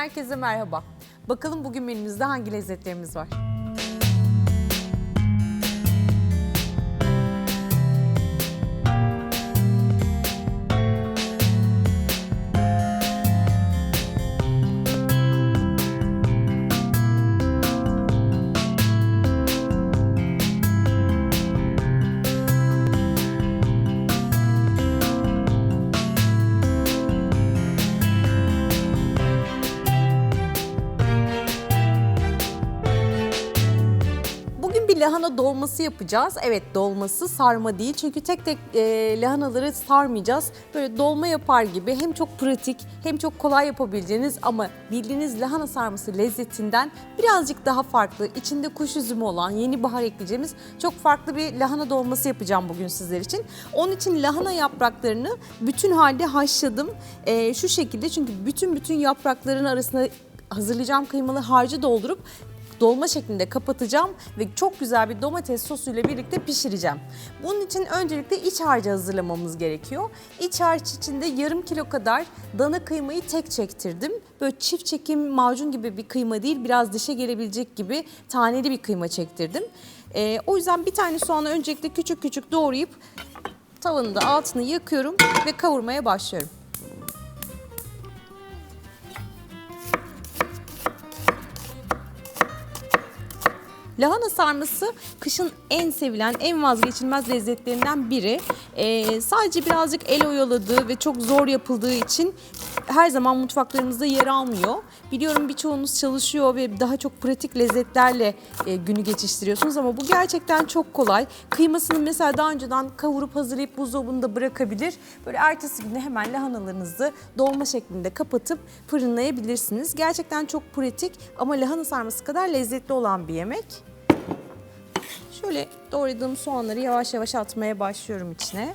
Herkese merhaba. Bakalım bugün menümüzde hangi lezzetlerimiz var? Lahana dolması yapacağız. Evet dolması sarma değil. Çünkü tek tek e, lahanaları sarmayacağız. Böyle dolma yapar gibi hem çok pratik hem çok kolay yapabileceğiniz ama bildiğiniz lahana sarması lezzetinden birazcık daha farklı. içinde kuş üzümü olan yeni bahar ekleyeceğimiz çok farklı bir lahana dolması yapacağım bugün sizler için. Onun için lahana yapraklarını bütün halde haşladım. E, şu şekilde çünkü bütün bütün yaprakların arasına hazırlayacağım kıymalı harcı doldurup dolma şeklinde kapatacağım ve çok güzel bir domates sosuyla birlikte pişireceğim. Bunun için öncelikle iç harcı hazırlamamız gerekiyor. İç harç içinde yarım kilo kadar dana kıymayı tek çektirdim. Böyle çift çekim macun gibi bir kıyma değil, biraz dişe gelebilecek gibi taneli bir kıyma çektirdim. Ee, o yüzden bir tane soğanı öncelikle küçük küçük doğrayıp tavanın da altını yakıyorum ve kavurmaya başlıyorum. Lahana sarması kışın en sevilen, en vazgeçilmez lezzetlerinden biri. Ee, sadece birazcık el oyaladığı ve çok zor yapıldığı için her zaman mutfaklarımızda yer almıyor. Biliyorum birçoğunuz çalışıyor ve daha çok pratik lezzetlerle e, günü geçiştiriyorsunuz ama bu gerçekten çok kolay. Kıymasını mesela daha önceden kavurup hazırlayıp buzdolabında bırakabilir. Böyle ertesi güne hemen lahanalarınızı dolma şeklinde kapatıp fırınlayabilirsiniz. Gerçekten çok pratik ama lahana sarması kadar lezzetli olan bir yemek. Şöyle doğradığım soğanları yavaş yavaş atmaya başlıyorum içine.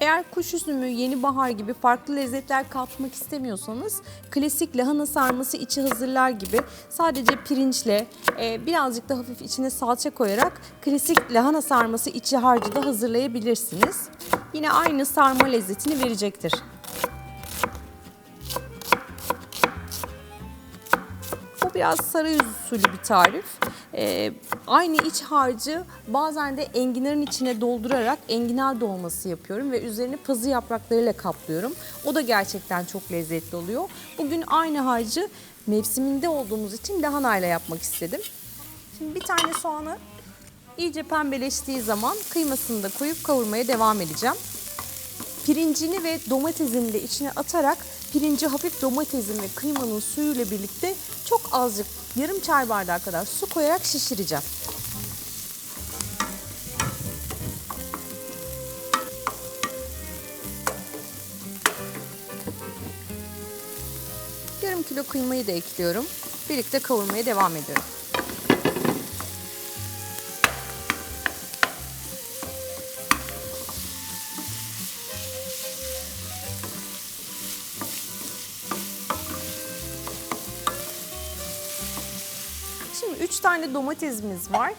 Eğer kuş üzümü, yeni bahar gibi farklı lezzetler katmak istemiyorsanız klasik lahana sarması içi hazırlar gibi sadece pirinçle e, birazcık da hafif içine salça koyarak klasik lahana sarması içi harcı da hazırlayabilirsiniz. Yine aynı sarma lezzetini verecektir. Biraz saray usulü bir tarif. Ee, aynı iç harcı bazen de enginarın içine doldurarak enginar dolması yapıyorum ve üzerine pazı yapraklarıyla kaplıyorum. O da gerçekten çok lezzetli oluyor. Bugün aynı harcı mevsiminde olduğumuz için lahanayla yapmak istedim. Şimdi bir tane soğanı iyice pembeleştiği zaman kıymasını da koyup kavurmaya devam edeceğim. Pirincini ve domatesini de içine atarak pirinci hafif domatesin ve kıymanın suyuyla birlikte çok azıcık yarım çay bardağı kadar su koyarak şişireceğim. Yarım kilo kıymayı da ekliyorum. Birlikte kavurmaya devam ediyorum. Tane domatesimiz var.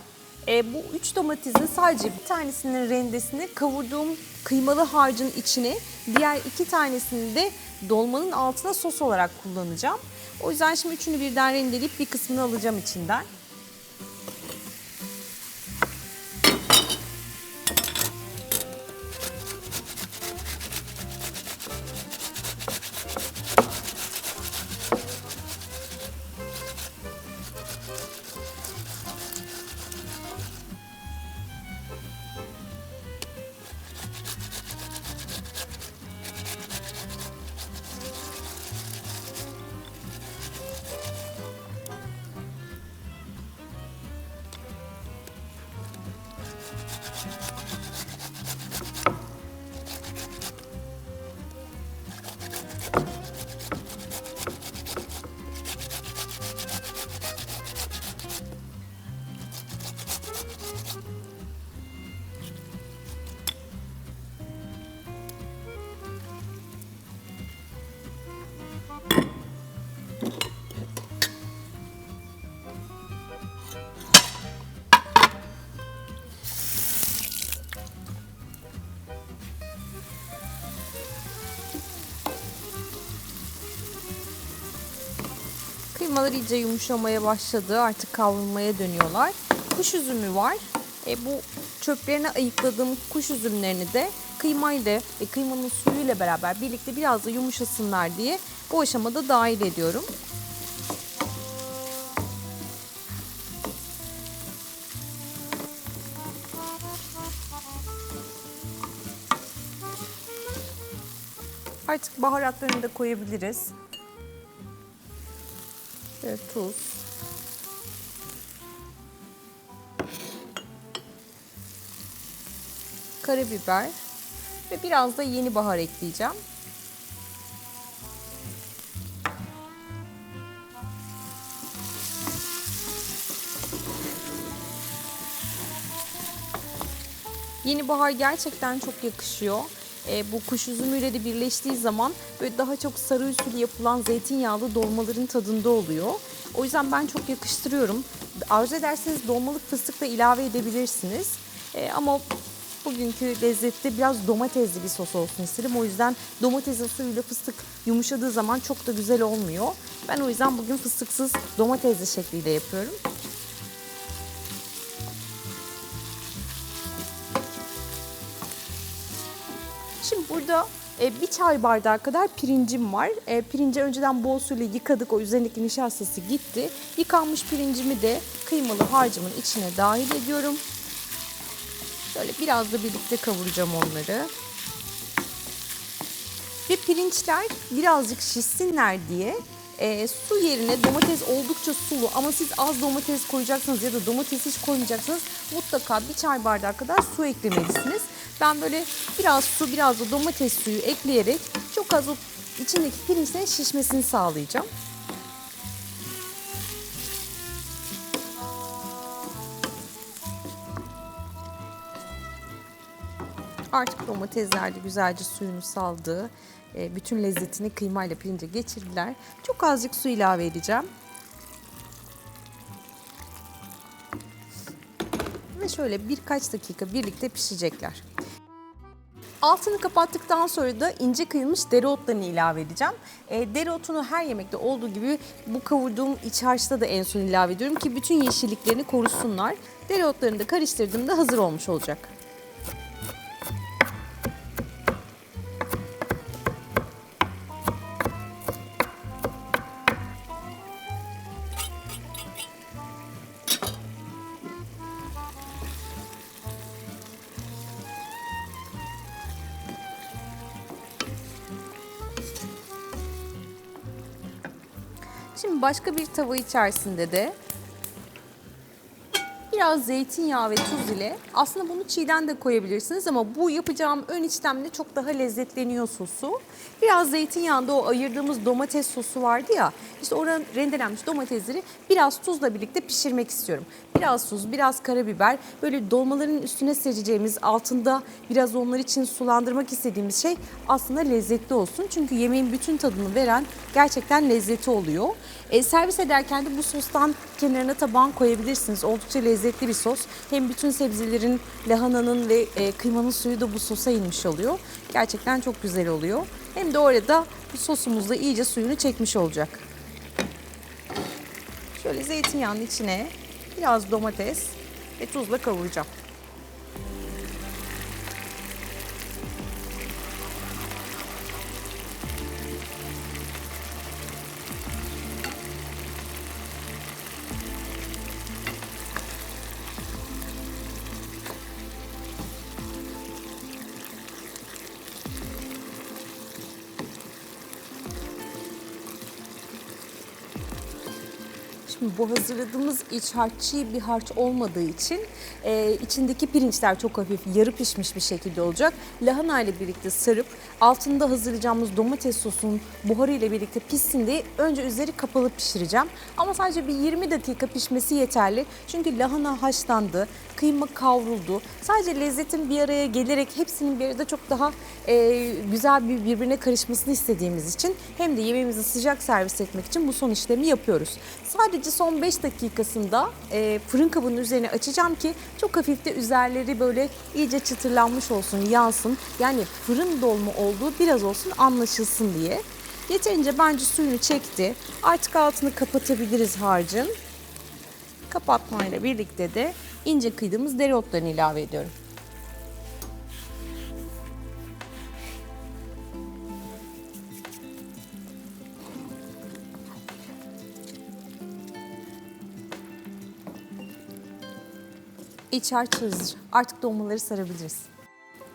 E, bu 3 domatesin sadece bir tanesinin rendesini kavurduğum kıymalı harcın içine, diğer iki tanesini de dolmanın altına sos olarak kullanacağım. O yüzden şimdi üçünü birden rendeleyip bir kısmını alacağım içinden. İyice yumuşamaya başladı. Artık kavrulmaya dönüyorlar. Kuş üzümü var. E, bu çöplerini ayıkladığım kuş üzümlerini de kıymayla ve kıymanın suyuyla beraber birlikte biraz da yumuşasınlar diye bu aşamada dahil ediyorum. Artık baharatlarını da koyabiliriz. Şöyle tuz. Karabiber ve biraz da yeni bahar ekleyeceğim. Yeni bahar gerçekten çok yakışıyor. E, bu kuş üzümüyle de birleştiği zaman böyle daha çok sarı usulü yapılan zeytinyağlı dolmaların tadında oluyor. O yüzden ben çok yakıştırıyorum. Arzu ederseniz dolmalık fıstık da ilave edebilirsiniz. E, ama bugünkü lezzette biraz domatesli bir sos olsun istedim. O yüzden domatesin suyuyla fıstık yumuşadığı zaman çok da güzel olmuyor. Ben o yüzden bugün fıstıksız domatesli şekliyle yapıyorum. Burada e, bir çay bardağı kadar pirincim var. E, pirinci önceden bol suyla yıkadık. O üzerindeki nişastası gitti. Yıkanmış pirincimi de kıymalı harcımın içine dahil ediyorum. Şöyle biraz da birlikte kavuracağım onları. Ve pirinçler birazcık şişsinler diye e, su yerine domates oldukça sulu ama siz az domates koyacaksınız ya da domates hiç koymayacaksınız mutlaka bir çay bardağı kadar su eklemelisiniz. Ben böyle biraz su biraz da domates suyu ekleyerek çok az o içindeki pirinçlerin şişmesini sağlayacağım. Artık domatesler de güzelce suyunu saldı. E, bütün lezzetini kıymayla pirince geçirdiler. Çok azıcık su ilave edeceğim. Ve şöyle birkaç dakika birlikte pişecekler. Altını kapattıktan sonra da ince kıyılmış dereotlarını ilave edeceğim. E, dereotunu her yemekte olduğu gibi bu kavurduğum iç harçta da en son ilave ediyorum ki bütün yeşilliklerini korusunlar. Dereotlarını da karıştırdığımda hazır olmuş olacak. Şimdi başka bir tava içerisinde de biraz zeytinyağı ve tuz ile aslında bunu çiğden de koyabilirsiniz ama bu yapacağım ön işlemle çok daha lezzetleniyor sosu. Biraz zeytinyağında o ayırdığımız domates sosu vardı ya işte oranın rendelenmiş domatesleri biraz tuzla birlikte pişirmek istiyorum. Biraz tuz, biraz karabiber böyle dolmaların üstüne sereceğimiz altında biraz onlar için sulandırmak istediğimiz şey aslında lezzetli olsun. Çünkü yemeğin bütün tadını veren gerçekten lezzeti oluyor. E, servis ederken de bu sostan kenarına tabağın koyabilirsiniz. Oldukça lezzetli bir sos. Hem bütün sebzelerin, lahananın ve e, kıymanın suyu da bu sosa inmiş oluyor. Gerçekten çok güzel oluyor. Hem de orada bu sosumuz da iyice suyunu çekmiş olacak. Şöyle zeytinyağının içine biraz domates ve tuzla kavuracağım. Bu hazırladığımız iç harç çiğ bir harç olmadığı için e, içindeki pirinçler çok hafif yarı pişmiş bir şekilde olacak. Lahana ile birlikte sarıp altında hazırlayacağımız domates sosunun buharı ile birlikte pişsin diye önce üzeri kapalı pişireceğim. Ama sadece bir 20 dakika pişmesi yeterli. Çünkü lahana haşlandı, kıyma kavruldu. Sadece lezzetin bir araya gelerek hepsinin bir arada çok daha e, güzel bir birbirine karışmasını istediğimiz için hem de yemeğimizi sıcak servis etmek için bu son işlemi yapıyoruz. Sadece son 5 dakikasında e, fırın kabının üzerine açacağım ki çok hafif de üzerleri böyle iyice çıtırlanmış olsun, yansın. Yani fırın dolma olduğu biraz olsun anlaşılsın diye. Yeterince bence suyunu çekti. Artık altını kapatabiliriz harcın. Kapatmayla birlikte de ince kıydığımız dereotlarını ilave ediyorum. İç harç hazır. Artık dolmaları sarabiliriz.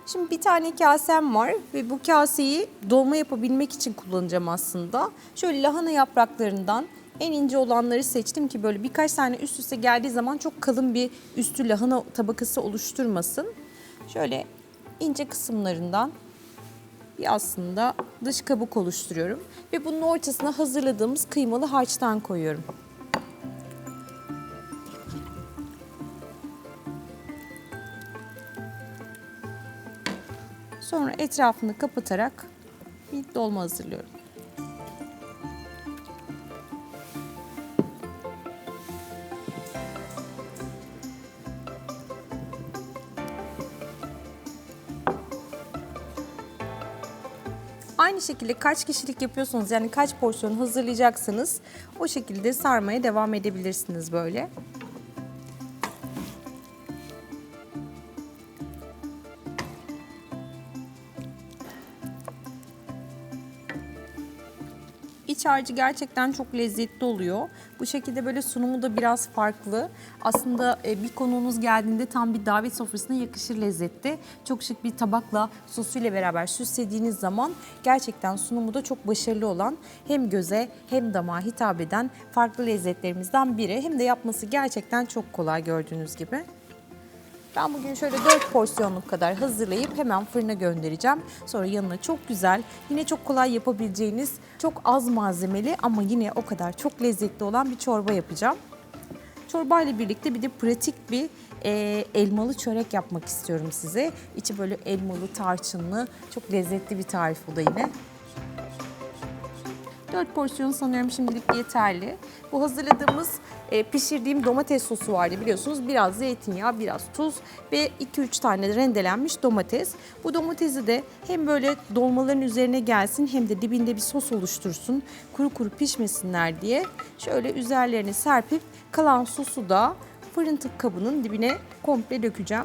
Şimdi bir tane kasem var ve bu kaseyi dolma yapabilmek için kullanacağım aslında. Şöyle lahana yapraklarından en ince olanları seçtim ki böyle birkaç tane üst üste geldiği zaman çok kalın bir üstü lahana tabakası oluşturmasın. Şöyle ince kısımlarından bir aslında dış kabuk oluşturuyorum. Ve bunun ortasına hazırladığımız kıymalı harçtan koyuyorum. Sonra etrafını kapatarak bir dolma hazırlıyorum. Aynı şekilde kaç kişilik yapıyorsanız yani kaç porsiyon hazırlayacaksınız o şekilde sarmaya devam edebilirsiniz böyle. Harcı gerçekten çok lezzetli oluyor. Bu şekilde böyle sunumu da biraz farklı. Aslında e, bir konuğunuz geldiğinde tam bir davet sofrasına yakışır lezzette. Çok şık bir tabakla sosuyla beraber süslediğiniz zaman gerçekten sunumu da çok başarılı olan hem göze hem damağa hitap eden farklı lezzetlerimizden biri. Hem de yapması gerçekten çok kolay gördüğünüz gibi. Ben bugün şöyle 4 porsiyonluk kadar hazırlayıp hemen fırına göndereceğim. Sonra yanına çok güzel, yine çok kolay yapabileceğiniz, çok az malzemeli ama yine o kadar çok lezzetli olan bir çorba yapacağım. Çorba ile birlikte bir de pratik bir e, elmalı çörek yapmak istiyorum size. İçi böyle elmalı, tarçınlı, çok lezzetli bir tarif o da yine. 4 porsiyon sanıyorum şimdilik yeterli. Bu hazırladığımız e, pişirdiğim domates sosu vardı biliyorsunuz. Biraz zeytinyağı, biraz tuz ve 2-3 tane de rendelenmiş domates. Bu domatesi de hem böyle dolmaların üzerine gelsin hem de dibinde bir sos oluştursun. Kuru kuru pişmesinler diye şöyle üzerlerine serpip kalan sosu da fırın kabının dibine komple dökeceğim.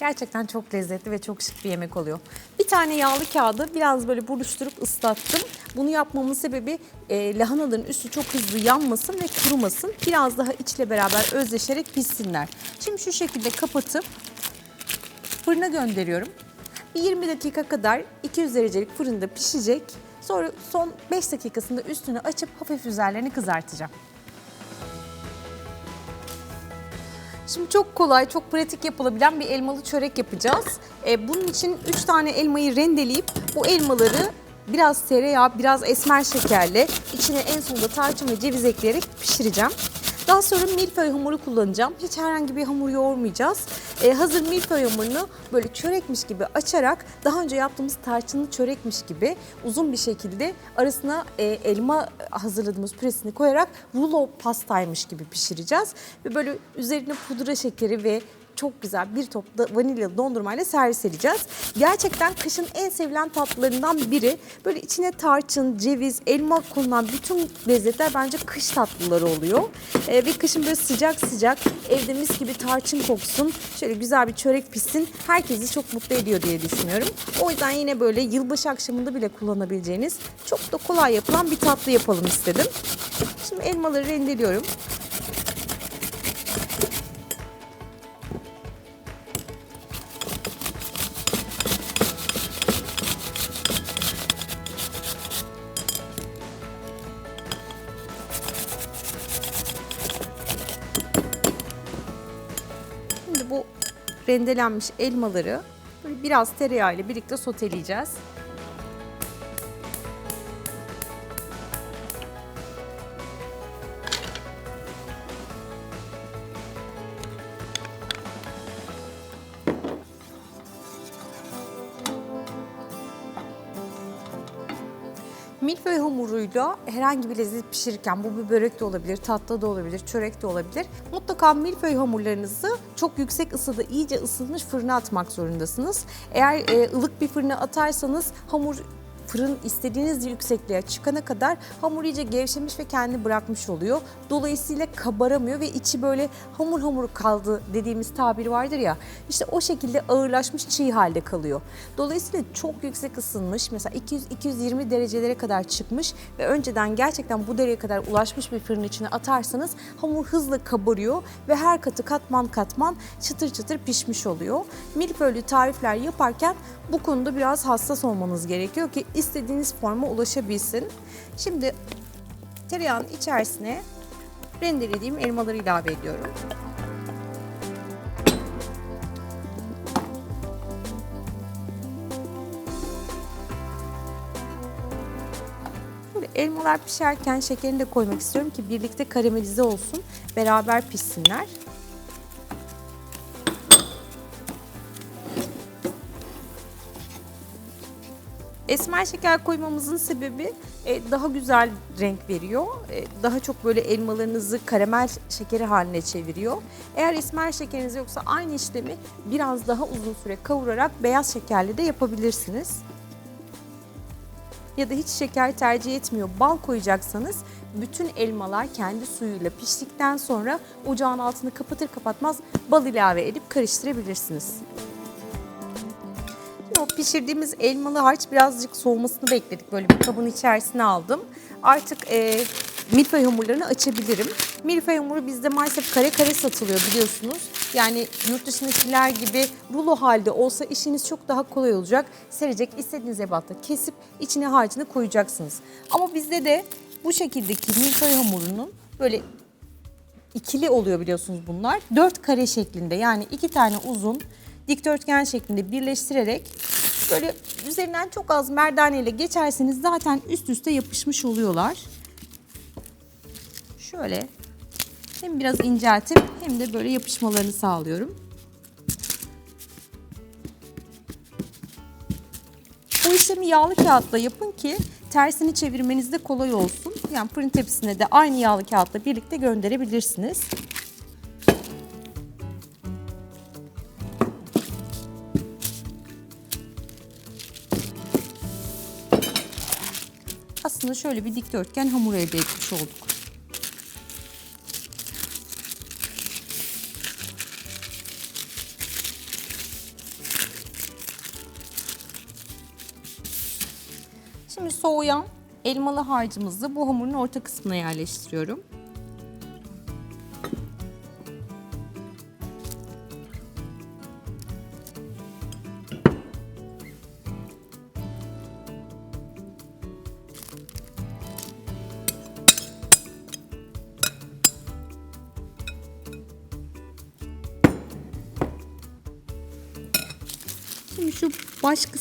Gerçekten çok lezzetli ve çok şık bir yemek oluyor. Bir tane yağlı kağıdı biraz böyle buruşturup ıslattım. Bunu yapmamın sebebi e, lahanaların üstü çok hızlı yanmasın ve kurumasın. Biraz daha içle beraber özleşerek pişsinler. Şimdi şu şekilde kapatıp fırına gönderiyorum. Bir 20 dakika kadar 200 derecelik fırında pişecek. Sonra son 5 dakikasında üstünü açıp hafif üzerlerini kızartacağım. Şimdi çok kolay, çok pratik yapılabilen bir elmalı çörek yapacağız. Ee, bunun için 3 tane elmayı rendeleyip bu elmaları biraz tereyağı, biraz esmer şekerle içine en sonunda tarçın ve ceviz ekleyerek pişireceğim. Daha sonra milföy hamuru kullanacağım. Hiç herhangi bir hamur yoğurmayacağız. Ee, hazır milföy hamurunu böyle çörekmiş gibi açarak daha önce yaptığımız tarçınlı çörekmiş gibi uzun bir şekilde arasına e, elma hazırladığımız püresini koyarak rulo pastaymış gibi pişireceğiz. Ve böyle üzerine pudra şekeri ve çok güzel bir top da vanilyalı dondurmayla servis edeceğiz. Gerçekten kışın en sevilen tatlılarından biri. Böyle içine tarçın, ceviz, elma konulan bütün lezzetler bence kış tatlıları oluyor. Ee, ve kışın böyle sıcak sıcak evde mis gibi tarçın koksun. Şöyle güzel bir çörek pişsin. Herkesi çok mutlu ediyor diye düşünüyorum. O yüzden yine böyle yılbaşı akşamında bile kullanabileceğiniz çok da kolay yapılan bir tatlı yapalım istedim. Şimdi elmaları rendeliyorum. Rendelenmiş elmaları böyle biraz tereyağı ile birlikte soteleyeceğiz. milföy hamuruyla herhangi bir lezzet pişirirken bu bir börek de olabilir, tatlı da olabilir, çörek de olabilir. Mutlaka milföy hamurlarınızı çok yüksek ısıda iyice ısınmış fırına atmak zorundasınız. Eğer e, ılık bir fırına atarsanız hamur fırın istediğiniz yüksekliğe çıkana kadar hamur iyice gevşemiş ve kendini bırakmış oluyor. Dolayısıyla kabaramıyor ve içi böyle hamur hamur kaldı dediğimiz tabir vardır ya. İşte o şekilde ağırlaşmış çiğ halde kalıyor. Dolayısıyla çok yüksek ısınmış mesela 200-220 derecelere kadar çıkmış ve önceden gerçekten bu dereceye kadar ulaşmış bir fırın içine atarsanız hamur hızla kabarıyor ve her katı katman katman çıtır çıtır pişmiş oluyor. Milföylü tarifler yaparken bu konuda biraz hassas olmanız gerekiyor ki istediğiniz forma ulaşabilsin. Şimdi tereyağın içerisine rendelediğim elmaları ilave ediyorum. Elmalar pişerken şekerini de koymak istiyorum ki birlikte karamelize olsun, beraber pişsinler. Esmer şeker koymamızın sebebi e, daha güzel renk veriyor. E, Daha çok böyle elmalarınızı karamel şekeri haline çeviriyor. Eğer esmer şekeriniz yoksa aynı işlemi biraz daha uzun süre kavurarak beyaz şekerle de yapabilirsiniz. Ya da hiç şeker tercih etmiyor. Bal koyacaksanız bütün elmalar kendi suyuyla piştikten sonra ocağın altını kapatır kapatmaz bal ilave edip karıştırabilirsiniz. O pişirdiğimiz elmalı harç birazcık soğumasını bekledik. Böyle bir kabın içerisine aldım. Artık e, milföy hamurlarını açabilirim. Milföy hamuru bizde maalesef kare kare satılıyor biliyorsunuz. Yani yurt dışındakiler gibi rulo halde olsa işiniz çok daha kolay olacak. Serecek istediğiniz ebatta kesip içine harcını koyacaksınız. Ama bizde de bu şekildeki milföy hamurunun böyle ikili oluyor biliyorsunuz bunlar. Dört kare şeklinde yani iki tane uzun dikdörtgen şeklinde birleştirerek böyle üzerinden çok az merdaneyle geçerseniz zaten üst üste yapışmış oluyorlar. Şöyle hem biraz inceltip hem de böyle yapışmalarını sağlıyorum. Bu işlemi yağlı kağıtla yapın ki tersini çevirmeniz de kolay olsun. Yani fırın tepsisine de aynı yağlı kağıtla birlikte gönderebilirsiniz. Aslında şöyle bir dikdörtgen hamur elde etmiş olduk. Şimdi soğuyan elmalı harcımızı bu hamurun orta kısmına yerleştiriyorum.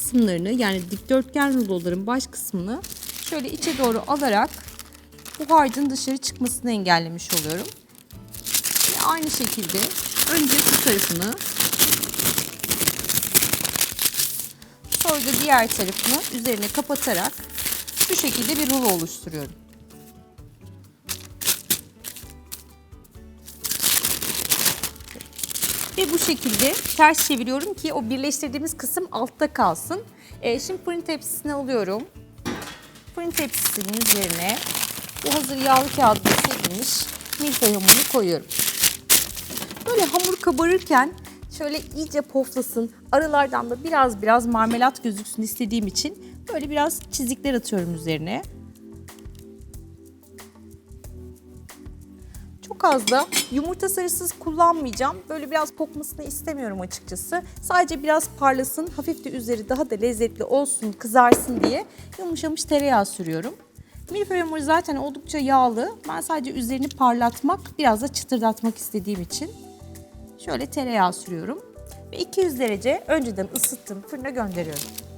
Kısımlarını yani dikdörtgen ruloların baş kısmını şöyle içe doğru alarak bu harcın dışarı çıkmasını engellemiş oluyorum. Ve aynı şekilde önce bu tarafını sonra da diğer tarafını üzerine kapatarak şu şekilde bir rulo oluşturuyorum. Şekilde ters çeviriyorum ki o birleştirdiğimiz kısım altta kalsın. Ee, şimdi fırın tepsisine alıyorum. Fırın tepsisinin üzerine bu hazır yağlı kağıdına serilmiş milföy hamurunu koyuyorum. Böyle hamur kabarırken şöyle iyice poflasın. Aralardan da biraz biraz marmelat gözüksün istediğim için böyle biraz çizikler atıyorum üzerine. Çok az da yumurta sarısız kullanmayacağım. Böyle biraz kokmasını istemiyorum açıkçası. Sadece biraz parlasın, hafif de üzeri daha da lezzetli olsun, kızarsın diye yumuşamış tereyağı sürüyorum. Milföy hamuru zaten oldukça yağlı. Ben sadece üzerini parlatmak, biraz da çıtırdatmak istediğim için şöyle tereyağı sürüyorum. Ve 200 derece önceden ısıttım, fırına gönderiyorum.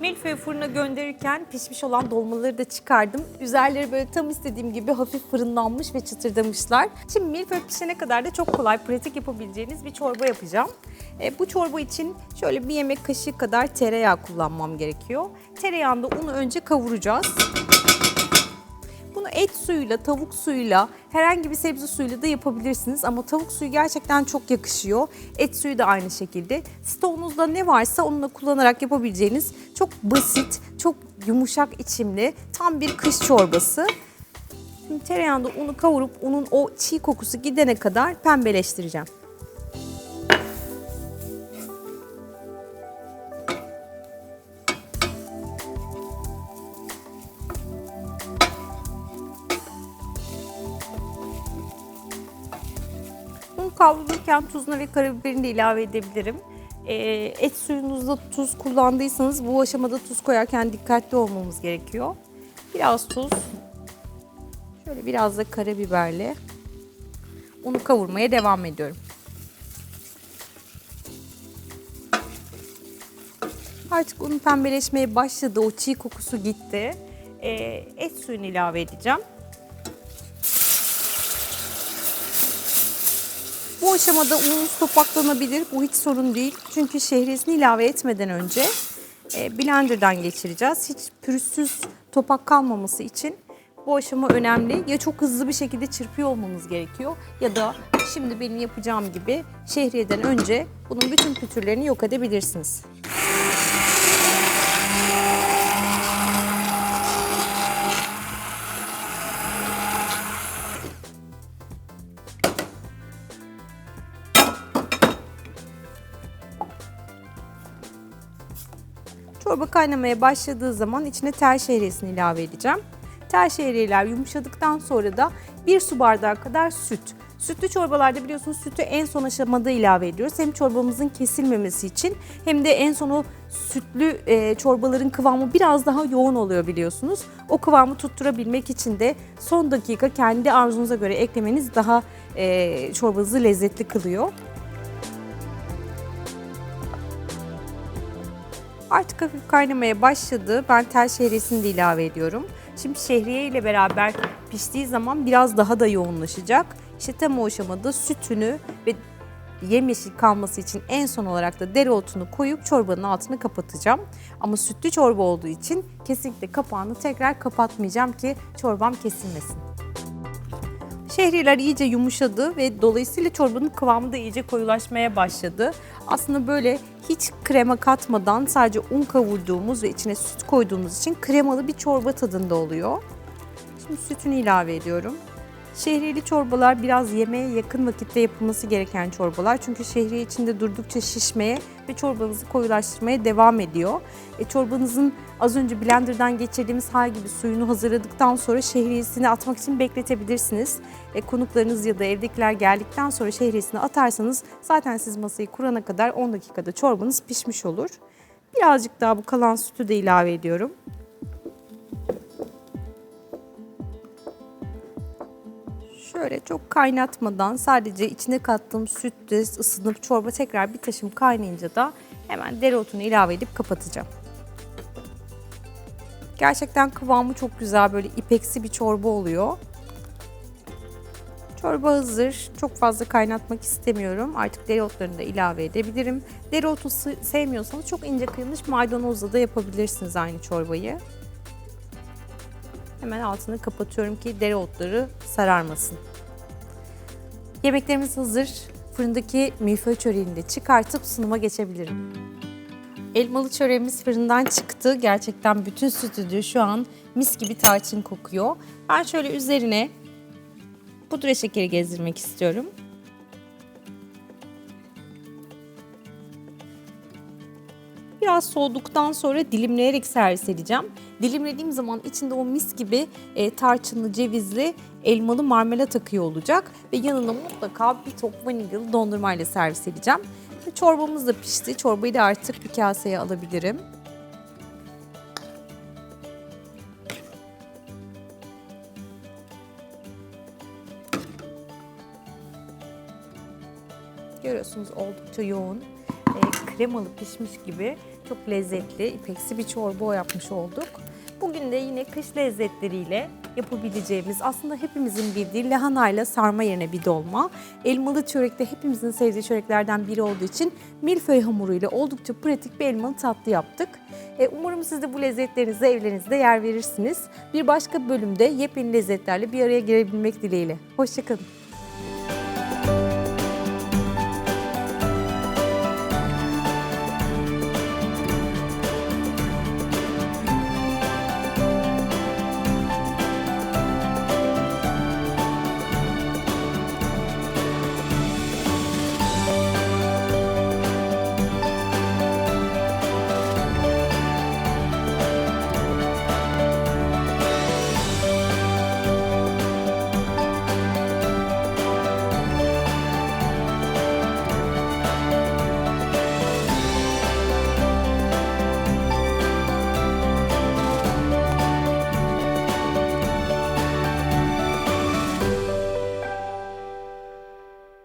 Milföyü fırına gönderirken pişmiş olan dolmaları da çıkardım. Üzerleri böyle tam istediğim gibi hafif fırınlanmış ve çıtırdamışlar. Şimdi milföy pişene kadar da çok kolay, pratik yapabileceğiniz bir çorba yapacağım. E, bu çorba için şöyle bir yemek kaşığı kadar tereyağı kullanmam gerekiyor. Tereyağında unu önce kavuracağız. Et suyuyla, tavuk suyuyla, herhangi bir sebze suyuyla da yapabilirsiniz. Ama tavuk suyu gerçekten çok yakışıyor. Et suyu da aynı şekilde. Stoğunuzda ne varsa onunla kullanarak yapabileceğiniz çok basit, çok yumuşak içimli, tam bir kış çorbası. Şimdi tereyağında unu kavurup unun o çiğ kokusu gidene kadar pembeleştireceğim. Kavrulurken tuzunu ve karabiberini de ilave edebilirim. Ee, et suyunuzda tuz kullandıysanız bu aşamada tuz koyarken dikkatli olmamız gerekiyor. Biraz tuz, şöyle biraz da karabiberle unu kavurmaya devam ediyorum. Artık un pembeleşmeye başladı, o çiğ kokusu gitti. Ee, et suyunu ilave edeceğim. Aşamada unumuz topaklanabilir. Bu hiç sorun değil. Çünkü şehriyesini ilave etmeden önce e, blenderdan geçireceğiz. Hiç pürüzsüz topak kalmaması için bu aşama önemli. Ya çok hızlı bir şekilde çırpıyor olmanız gerekiyor ya da şimdi benim yapacağım gibi şehriyeden önce bunun bütün pütürlerini yok edebilirsiniz. Çorba kaynamaya başladığı zaman içine tel şehriyesini ilave edeceğim. Tel şehriyeler yumuşadıktan sonra da bir su bardağı kadar süt. Sütlü çorbalarda biliyorsunuz sütü en son aşamada ilave ediyoruz. Hem çorbamızın kesilmemesi için hem de en son o sütlü e, çorbaların kıvamı biraz daha yoğun oluyor biliyorsunuz. O kıvamı tutturabilmek için de son dakika kendi arzunuza göre eklemeniz daha e, çorbanızı lezzetli kılıyor. Artık hafif kaynamaya başladı. Ben tel şehriyesini de ilave ediyorum. Şimdi şehriye ile beraber piştiği zaman biraz daha da yoğunlaşacak. İşte tam o aşamada sütünü ve yemyeşil kalması için en son olarak da dereotunu koyup çorbanın altını kapatacağım. Ama sütlü çorba olduğu için kesinlikle kapağını tekrar kapatmayacağım ki çorbam kesilmesin. Şehriyeler iyice yumuşadı ve dolayısıyla çorbanın kıvamı da iyice koyulaşmaya başladı. Aslında böyle hiç krema katmadan sadece un kavurduğumuz ve içine süt koyduğumuz için kremalı bir çorba tadında oluyor. Şimdi sütünü ilave ediyorum. Şehriyeli çorbalar biraz yemeğe yakın vakitte yapılması gereken çorbalar. Çünkü şehriye içinde durdukça şişmeye ve çorbanızı koyulaştırmaya devam ediyor. E, çorbanızın az önce blenderdan geçirdiğimiz hal gibi suyunu hazırladıktan sonra şehriyesini atmak için bekletebilirsiniz. E, konuklarınız ya da evdekiler geldikten sonra şehriyesini atarsanız zaten siz masayı kurana kadar 10 dakikada çorbanız pişmiş olur. Birazcık daha bu kalan sütü de ilave ediyorum. Şöyle çok kaynatmadan sadece içine kattığım sütle ısınıp çorba tekrar bir taşım kaynayınca da hemen dereotunu ilave edip kapatacağım. Gerçekten kıvamı çok güzel böyle ipeksi bir çorba oluyor. Çorba hazır. Çok fazla kaynatmak istemiyorum. Artık dereotlarını da ilave edebilirim. Dereotu sevmiyorsanız çok ince kıyılmış maydanozla da yapabilirsiniz aynı çorbayı. Hemen altını kapatıyorum ki dereotları sararmasın. Yemeklerimiz hazır. Fırındaki milföy çöreğini de çıkartıp sunuma geçebilirim. Elmalı çöreğimiz fırından çıktı. Gerçekten bütün stüdyo şu an mis gibi tarçın kokuyor. Ben şöyle üzerine pudra şekeri gezdirmek istiyorum. Biraz soğuduktan sonra dilimleyerek servis edeceğim. Dilimlediğim zaman içinde o mis gibi e, tarçınlı, cevizli, elmalı marmelat akıyor olacak. Ve yanına mutlaka bir top vanilyalı dondurmayla servis edeceğim. Ve çorbamız da pişti. Çorbayı da artık bir kaseye alabilirim. Görüyorsunuz oldukça yoğun, kremalı pişmiş gibi çok lezzetli, ipeksi bir çorba yapmış olduk. Bugün de yine kış lezzetleriyle yapabileceğimiz aslında hepimizin bildiği lahanayla sarma yerine bir dolma. Elmalı çörek de hepimizin sevdiği çöreklerden biri olduğu için milföy hamuruyla oldukça pratik bir elmalı tatlı yaptık. E, umarım siz de bu lezzetlerinizi evlerinizde yer verirsiniz. Bir başka bölümde yepyeni lezzetlerle bir araya gelebilmek dileğiyle. Hoşçakalın.